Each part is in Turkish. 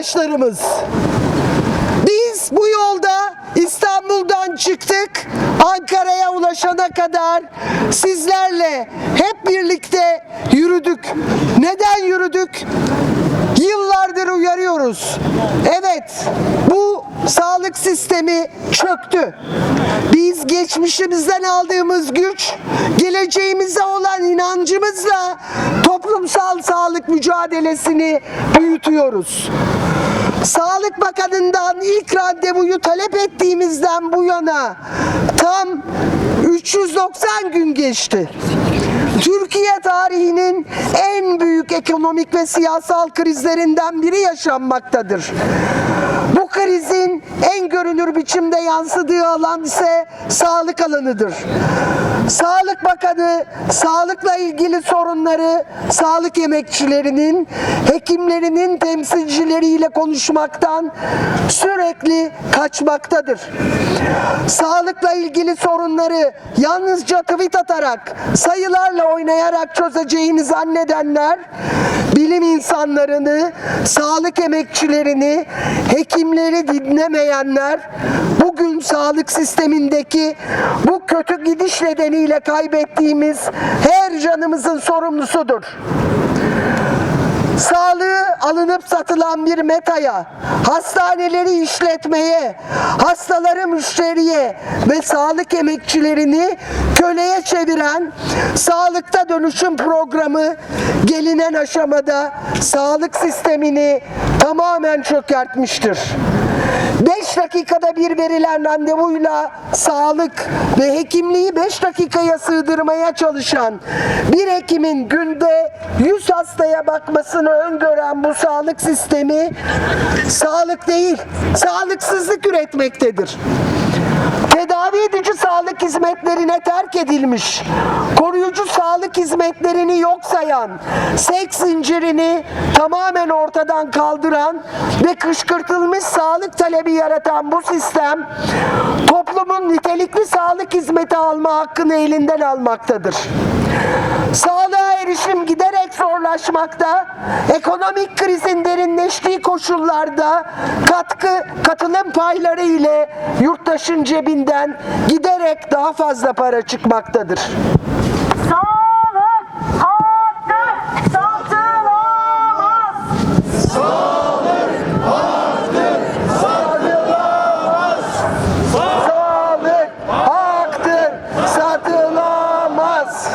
yurttaşlarımız. Biz bu yolda İstanbul'dan çıktık. Ankara'ya ulaşana kadar sizlerle hep birlikte yürüdük. Neden yürüdük? Yıllardır uyarıyoruz. Evet, bu sağlık sistemi çöktü. Biz geçmişimizden aldığımız güç, geleceğimize olan inancımızla toplumsal sağlık mücadelesini büyütüyoruz. Sağlık Bakanı'ndan ilk randevuyu talep ettiğimizden bu yana tam 390 gün geçti. Türkiye tarihinin en büyük ekonomik ve siyasal krizlerinden biri yaşanmaktadır. Krizin en görünür biçimde yansıdığı alan ise sağlık alanıdır. Sağlık Bakanı sağlıkla ilgili sorunları sağlık emekçilerinin, hekimlerinin temsilcileriyle konuşmaktan sürekli kaçmaktadır. Sağlıkla ilgili sorunları yalnızca tweet atarak, sayılarla oynayarak çözeceğini zannedenler, bilim insanlarını, sağlık emekçilerini, hekimleri dinlemeyenler, bugün sağlık sistemindeki bu kötü gidiş nedeniyle kaybettiğimiz her canımızın sorumlusudur. Sağlığı alınıp satılan bir metaya, hastaneleri işletmeye, hastaları müşteriye ve sağlık emekçilerini köleye çeviren sağlıkta dönüşüm programı gelinen aşamada sağlık sistemini tamamen çökertmiştir. 5 dakikada bir verilen randevuyla sağlık ve hekimliği 5 dakikaya sığdırmaya çalışan bir hekimin günde 100 hastaya bakmasını öngören bu sağlık sistemi sağlık değil, sağlıksızlık üretmektedir. Tedavi edici sağlık hizmetlerine terk edilmiş, koruyucu sağlık hizmetlerini yok sayan, seks zincirini tamamen ortadan kaldıran ve kışkırtılmış sağlık talebi yaratan bu sistem, toplumun nitelikli sağlık hizmeti alma hakkını elinden almaktadır. Sağlığa erişim giderek zorlaşmakta, ekonomik krizin derinleştiği koşullarda katkı, katılım payları ile yurttaşın cebinden giderek daha fazla para çıkmaktadır. Sağlık hakkı satılamaz. Sağlık haktır, satılamaz.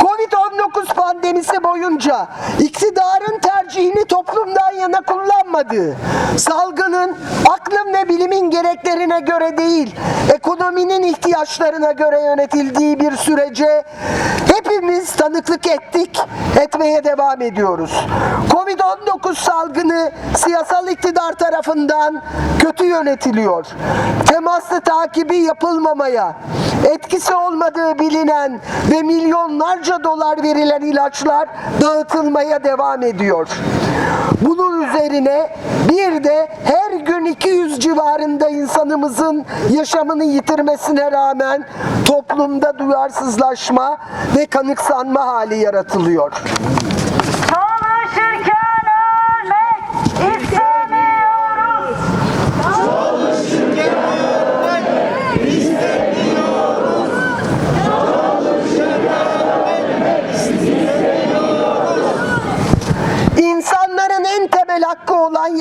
Covid-19 pandemisi boyunca iktidarın tercihini toplumdan yana kullanmadığı, salgının aklın ve bilimin gereklerine göre değil, ekonominin ihtiyaçlarına göre yönetildiği bir sürece hepimiz tanıklık ettik, etmeye devam ediyoruz. Covid-19 salgını siyasal iktidar tarafından kötü yönetiliyor. Temaslı takibi yapılmamaya, etkisi olmadığı bilinen ve milyonlarca dolar verilen ilaçlar dağıtılmaya devam ediyor. Bunun üzerine bir de her gün 200 civarında insanımızın yaşamını yitirmesine rağmen toplumda duyarsızlaşma ve kanıksanma hali yaratılıyor.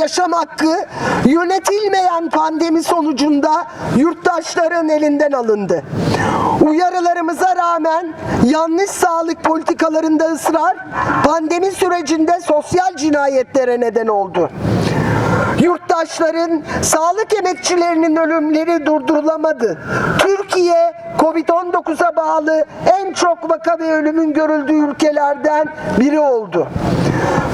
Yaşam hakkı yönetilmeyen pandemi sonucunda yurttaşların elinden alındı. Uyarılarımıza rağmen yanlış sağlık politikalarında ısrar pandemi sürecinde sosyal cinayetlere neden oldu. Yurttaşların, sağlık emekçilerinin ölümleri durdurulamadı. Türkiye, Covid-19'a bağlı en çok vaka ve ölümün görüldüğü ülkelerden biri oldu.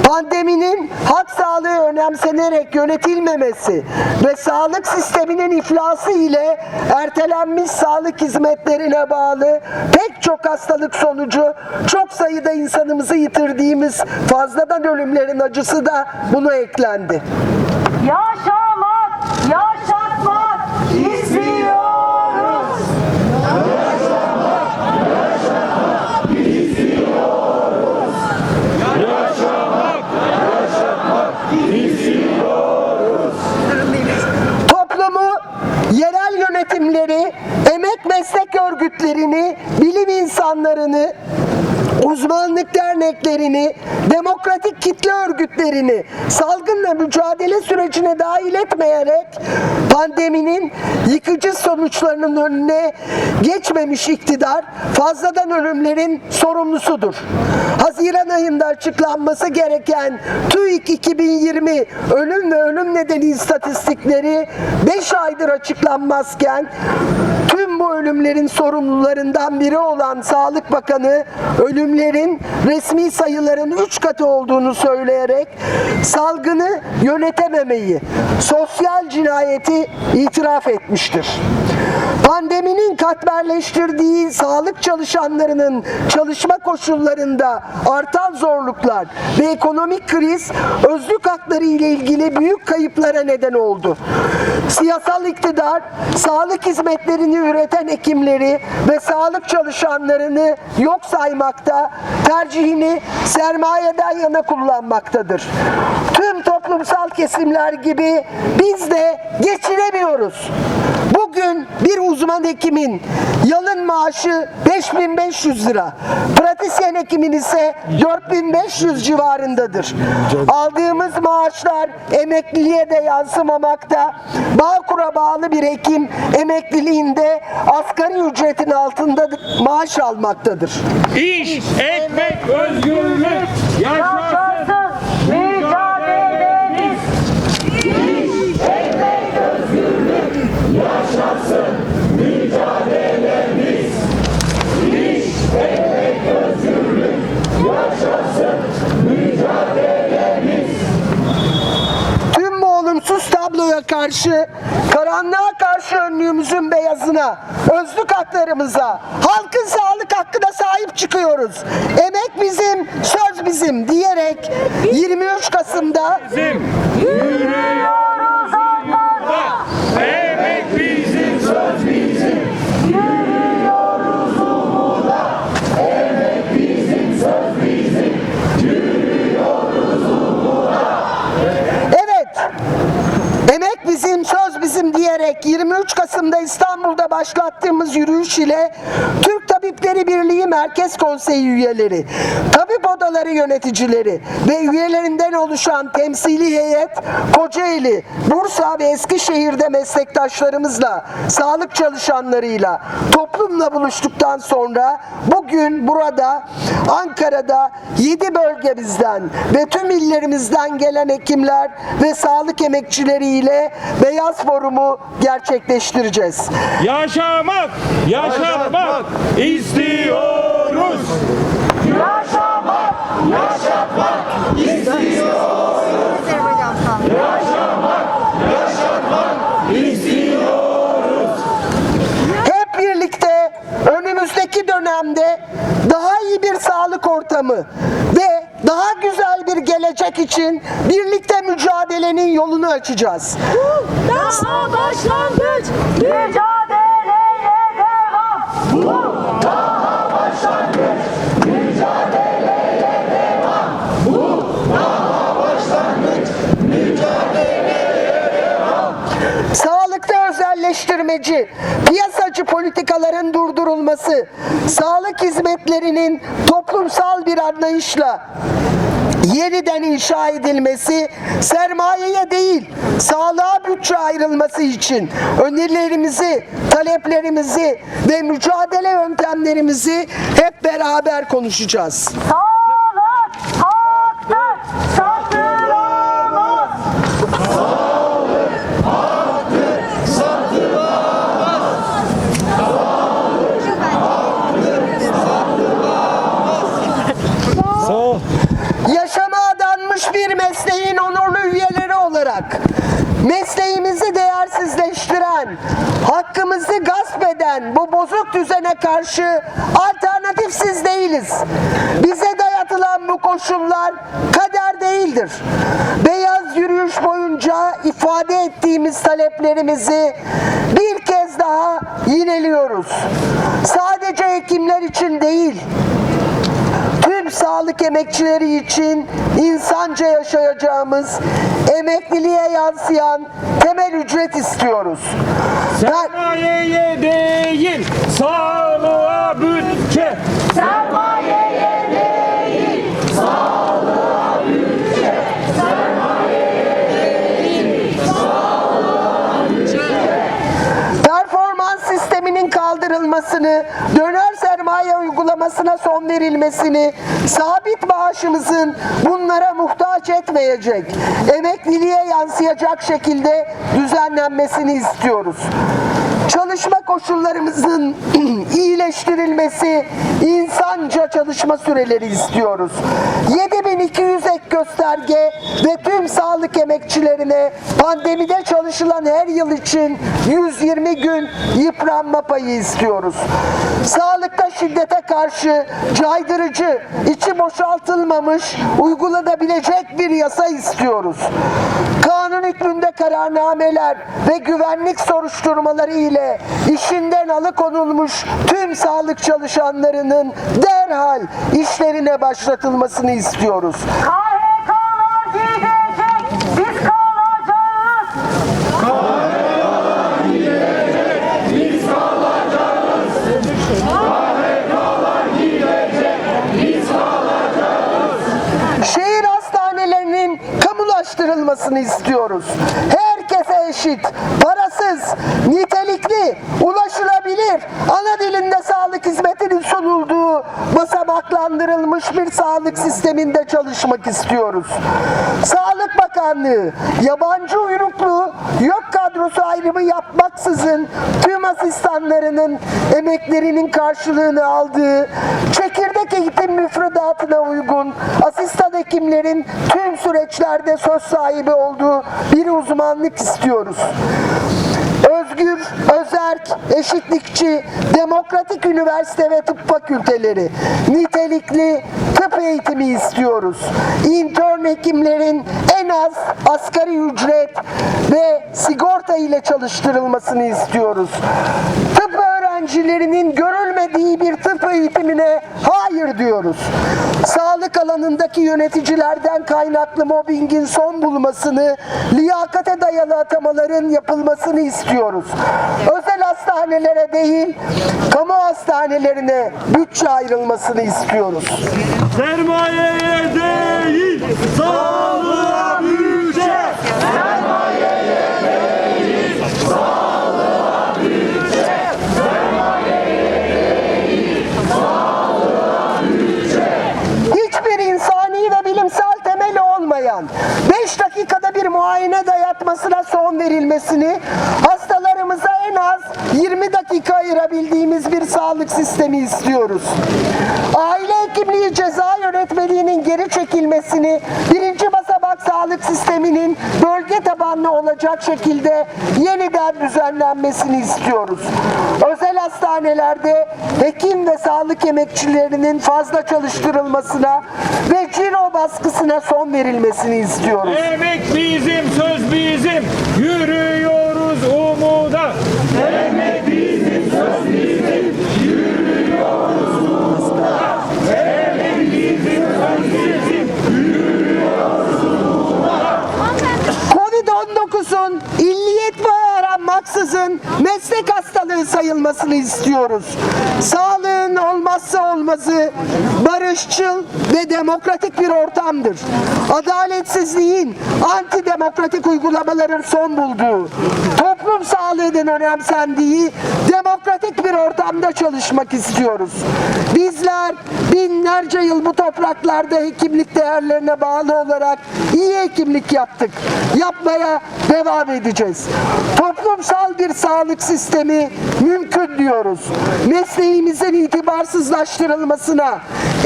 Pandeminin halk sağlığı önemsenerek yönetilmemesi ve sağlık sisteminin iflası ile ertelenmiş sağlık hizmetlerine bağlı pek çok hastalık sonucu çok sayıda insanımızı yitirdiğimiz fazladan ölümlerin acısı da buna eklendi. Yaşamak, örgütlerini, bilim insanlarını, uzmanlık derneklerini, demokrasi kitle örgütlerini salgınla mücadele sürecine dahil etmeyerek pandeminin yıkıcı sonuçlarının önüne geçmemiş iktidar fazladan ölümlerin sorumlusudur. Haziran ayında açıklanması gereken TÜİK 2020 ölüm ve ölüm nedeni istatistikleri 5 aydır açıklanmazken tüm bu ölümlerin sorumlularından biri olan Sağlık Bakanı ölümlerin resmi sayıların 3 katı olduğunu söyleyerek salgını yönetememeyi, sosyal cinayeti itiraf etmiştir. Pandeminin katmerleştirdiği sağlık çalışanlarının çalışma koşullarında artan zorluklar ve ekonomik kriz özlük hakları ile ilgili büyük kayıplara neden oldu. Siyasal iktidar sağlık hizmetlerini üreten hekimleri ve sağlık çalışanlarını yok saymakta, tercihini sermayeden yana kullanmaktadır. Tüm toplumsal kesimler gibi biz de geçinemiyoruz. Bugün bir uzman hekimin yalın maaşı 5500 lira. Pratisyen hekimin ise 4500 civarındadır. Aldığımız maaşlar emekliliğe de yansımamakta. Bağkur'a bağlı bir hekim emekliliğinde asgari ücretin altında maaş almaktadır. İş, ekmek, özgürlük, karşı, karanlığa karşı önlüğümüzün beyazına, özlük haklarımıza, halkın sağlık hakkına sahip çıkıyoruz. Emek bizim, söz bizim diyerek 23 Kasım'da Bizim. Yürüyoruz diyerek 23 Kasım'da İstanbul'da başlattığımız yürüyüş ile Türk Tabipleri Birliği Merkez Konseyi üyeleri, tabip odaları yöneticileri ve üyelerinden oluşan temsili heyet Kocaeli, Bursa ve Eskişehir'de meslektaşlarımızla, sağlık çalışanlarıyla, toplumla buluştuktan sonra bugün burada Ankara'da 7 bölgemizden ve tüm illerimizden gelen hekimler ve sağlık emekçileriyle Beyaz Forum'u gerçekleştireceğiz. Yaşamak, yaşatmak istiyoruz. Yaşamak. Hep birlikte önümüzdeki dönemde daha iyi bir sağlık ortamı ve daha güzel bir gelecek için birlikte mücadelenin yolunu açacağız. Daha başlangıç. Mücadeleye devam. Sağlıkta özelleştirmeci, piyasacı politikaların durdurulması, sağlık hizmetlerinin toplumsal bir anlayışla yeniden inşa edilmesi, sermayeye değil, sağlığa bütçe ayrılması için önerilerimizi, taleplerimizi ve mücadele yöntemlerimizi hep beraber konuşacağız. Sağlık hakkımızı gasp eden bu bozuk düzene karşı alternatifsiz değiliz. Bize dayatılan bu koşullar kader değildir. Beyaz yürüyüş boyunca ifade ettiğimiz taleplerimizi bir kez daha yineliyoruz. Sadece hekimler için değil, tüm sağlık emekçileri için insanca yaşayacağımız emekliliğe yansıyan temel ücret istiyoruz. Ben, Sermayeye değil, sağlığa bütçe. sermayeye değil, sağlığa bütçe, sermayeye değil, sağlığa bütçe. Performans sisteminin kaldırılmasını, döner sermaye uygulamasına son verilmesini, sabit maaşımızın bunlara muhtaç etmeyecek, emekliliğe yansıyacak şekilde düzenlenmesini istiyoruz. Çalışma koşullarımızın iyileştirilmesi, insanca çalışma süreleri istiyoruz. 7200 ek gösterge ve tüm sağlık emekçilerine pandemide çalışılan her yıl için 120 gün yıpranma payı istiyoruz. Sağlıkta şiddete karşı caydırıcı, içi boşaltılmamış, uygulanabilecek bir yasa istiyoruz. Kanun hükmünde kararnameler ve güvenlik soruşturmaları ile işinden alıkonulmuş tüm sağlık çalışanlarının derhal işlerine başlatılmasını istiyoruz. KHK'lar kamulaştırılmasını istiyoruz. Herkese eşit, parasız, nitelikli, ulaşılabilir, ana dilinde sağlık hizmetinin sunulduğu basamaklandırılmış bir sağlık sisteminde çalışmak istiyoruz. Sağlık Bakanlığı, yabancı uyruklu, yok kadrosu ayrımı yapmaksızın tüm asistanlarının emeklerinin karşılığını aldığı, çekirdek eğitim müfredatına uygun, asistan hekimlerin tüm süreçlerde söz sahibi olduğu bir uzmanlık istiyoruz. Özgür, özerk, eşitlikçi, demokratik üniversite ve tıp fakülteleri, nitelikli tıp eğitimi istiyoruz. İntern hekimlerin en az asgari ücret ve sigorta ile çalıştırılmasını istiyoruz. Tıp öğrencilerinin görülmediği bir tıp eğitimine hayır diyoruz. Sağlık alanındaki yöneticilerden kaynaklı mobbingin son bulmasını, liyakate dayalı atamaların yapılmasını istiyoruz. Özel hastanelere değil, kamu hastanelerine bütçe ayrılmasını istiyoruz. Sermayeye değil, sağlığa olmayan 5 dakikada bir muayene dayatmasına son verilmesini, hastalarımıza en az 20 dakika ayırabildiğimiz bir sağlık sistemi istiyoruz. Aile hekimliği ceza yönetmeliğinin geri çekilmesini, birinci basamak sağlık sisteminin bölge tabanlı olacak şekilde yeniden düzenlenmesini istiyoruz. Özel hastanelerde hekim ve sağlık emekçilerinin fazla çalıştırılmasına ve ciro baskısına son verilmesini istiyoruz. Emek bizim, söz bizim. Yürüyoruz umuda. Emek bizim, söz bizim. Yürüyoruz umuda. Emek bizim, söz bizim. Covid-19'un illiyet ve aranmaksızın meslek hastalığı sayılmasını istiyoruz. Sağlığın olmazsa olmazı barışçıl ve demokratik bir ortamdır. Adaletsizliğin, antidemokratik uygulamaların son bulduğu, toplum sağlığının önemsendiği demokratik bir ortamda çalışmak istiyoruz. Bizler binlerce yıl bu topraklarda hekimlik değerlerine bağlı olarak iyi hekimlik yaptık. Yapmaya devam edeceğiz. Toplumsal bir sağlık sistemi mümkün diyoruz. Mesleğimizin itibarsızlaştırılmasına,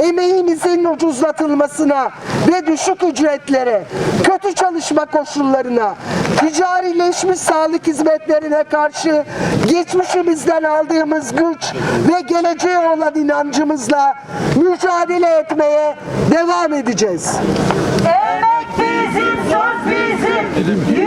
emeğimizin ucuzlatılmasına ve düşük ücretlere, kötü çalışma koşullarına, ticarileşmiş sağlık hizmetlerine karşı geçmişimizden aldığımız güç ve geleceğe olan inancımızla mücadele etmeye devam edeceğiz. Emek bizim, söz bizim.